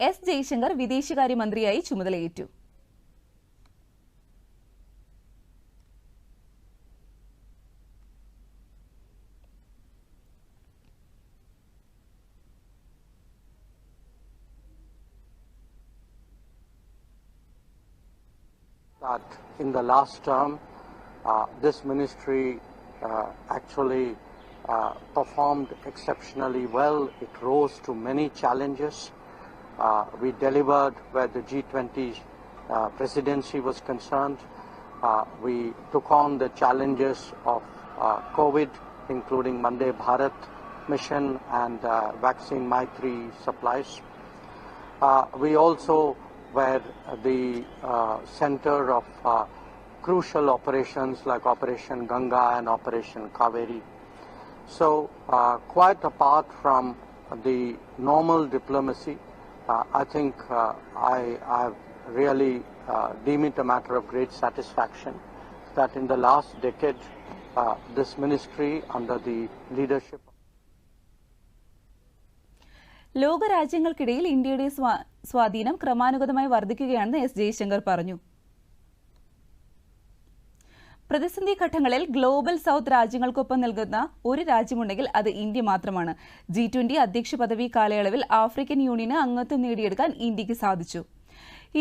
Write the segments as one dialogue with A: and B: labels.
A: S Jaishankar വിദേശകാര്യമന്ത്രിയായി ചുമതലയേറ്റു
B: that in the last term, uh, this ministry uh, actually uh, performed exceptionally well. It rose to many challenges. Uh, we delivered where the G20 uh, presidency was concerned. Uh, we took on the challenges of uh, COVID, including Monday Bharat mission and uh, vaccine Maitri supplies. Uh, we also were the center of crucial operations like Operation Ganga and Operation Kaveri. So, quite apart from the normal diplomacy, I think uh, I, have really uh, deem it a matter of great satisfaction that in the last decade, uh, this ministry, under the leadership
A: ലോകരാജ്യങ്ങൾക്കിടയിൽ ഇന്ത്യയുടെ സ്വാ- സ്വാധീനം ക്രമാനുഗതമായി വർദ്ധിക്കുകയാണെന്ന് S Jaishankar പറഞ്ഞു പ്രതിസന്ധി ഘട്ടങ്ങളിൽ global south രാജ്യങ്ങൾക്കൊപ്പം നൽകുന്ന ഒരു രാജ്യമുണ്ടെങ്കിൽ അത് ഇന്ത്യ മാത്രമാണ്. ജി ട്വന്റി അധ്യക്ഷ പദവി കാലയളവിൽ ആഫ്രിക്കൻ യൂണിയന് അംഗത്വം നേടിയെടുക്കാൻ ഇന്ത്യയ്ക്ക് സാധിച്ചു.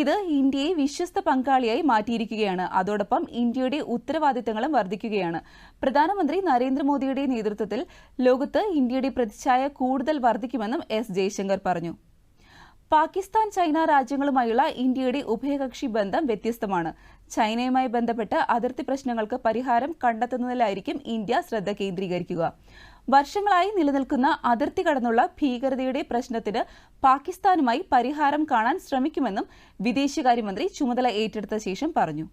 A: ഇത് ഇന്ത്യയെ വിശ്വസ്ത പങ്കാളിയായി മാറ്റിയിരിക്കുകയാണ്. അതോടൊപ്പം ഇന്ത്യയുടെ ഉത്തരവാദിത്തങ്ങളും വർദ്ധിക്കുകയാണ്. പ്രധാനമന്ത്രി നരേന്ദ്രമോദിയുടെ നേതൃത്വത്തിൽ ലോകത്ത് ഇന്ത്യയുടെ പ്രതിച്ഛായ കൂടുതൽ വർദ്ധിക്കുമെന്നും എസ് ജയശങ്കർ പറഞ്ഞു. പാകിസ്ഥാൻ ചൈന രാജ്യങ്ങളുമായുള്ള ഇന്ത്യയുടെ ഉഭയകക്ഷി ബന്ധം വ്യത്യസ്തമാണ്. ചൈനയുമായി ബന്ധപ്പെട്ട് അതിർത്തി പ്രശ്നങ്ങൾക്ക് പരിഹാരം കണ്ടെത്തുന്നതിലായിരിക്കും ഇന്ത്യ ശ്രദ്ധ കേന്ദ്രീകരിക്കുക. വർഷങ്ങളായി നിലനിൽക്കുന്ന അതിർത്തി കടന്നുള്ള ഭീകരതയുടെ പ്രശ്നത്തിന് പാകിസ്ഥാനുമായി പരിഹാരം കാണാൻ ശ്രമിക്കുമെന്നും വിദേശകാര്യമന്ത്രി ചുമതല ഏറ്റെടുത്ത ശേഷം പറഞ്ഞു.